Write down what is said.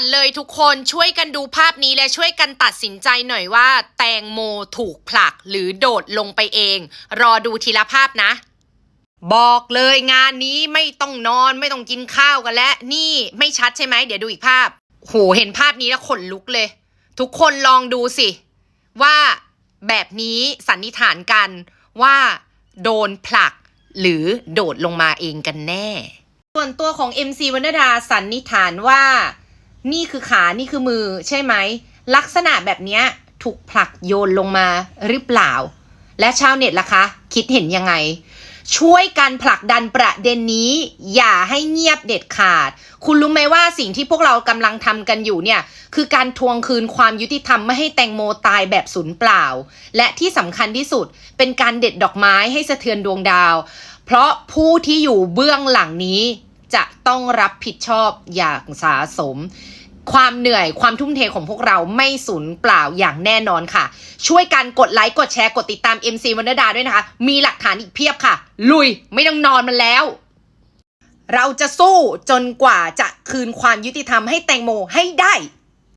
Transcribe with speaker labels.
Speaker 1: อนเลยทุกคนช่วยกันดูภาพนี้และช่วยกันตัดสินใจหน่อยว่า แตงโมถูกผลักหรือโดดลงไปเอง รอดูทีละภาพนะ บอกเลยงานนี้ไม่ต้องนอนไม่ต้องกินข้าวกันแล้ว นี่ไม่ชัดใช่ไหมเดี๋ยวดูอีกภาพโหเห็นภาพนี้แล้วขนลุกเลย ทุกคนลองดูสิ ว่าแบบนี้สันนิษฐานกันว่า โดนผลัก หรือโดดลงมาเองกันแน่ ส่วนตัวของ MC วรรณดาสันนิษฐานว่า นี่คือขา นี่คือมือใช่ไหม ลักษณะแบบนี้ถูกผลักโยนลงมาหรือเปล่า และชาวเน็ตล่ะคะ คิดเห็นยังไง ช่วยกันผลักดันประเด็นนี้ อย่าให้เงียบเด็ดขาด คุณรู้ไหมว่าสิ่งที่พวกเรากำลังทำกันอยู่เนี่ย คือการทวงคืนความยุติธรรมไม่ให้แตงโมตายแบบสูญเปล่า และที่สำคัญที่สุดเป็นการเด็ดดอกไม้ให้สะเทือนดวงดาว เพราะผู้ที่อยู่เบื้องหลังนี้ จะต้องรับผิดชอบอย่างสาสม ความเหนื่อยความทุ่มเทของพวกเราไม่สูญเปล่าอย่างแน่นอนค่ะ ช่วยกันกดไลค์กดแชร์กดติดตาม MC วรรณดาด้วยนะคะ มีหลักฐานอีกเพียบค่ะ ลุยไม่ต้องนอนมันแล้วเราจะสู้จนกว่าจะคืนความยุติธรรมให้แตงโมให้ได้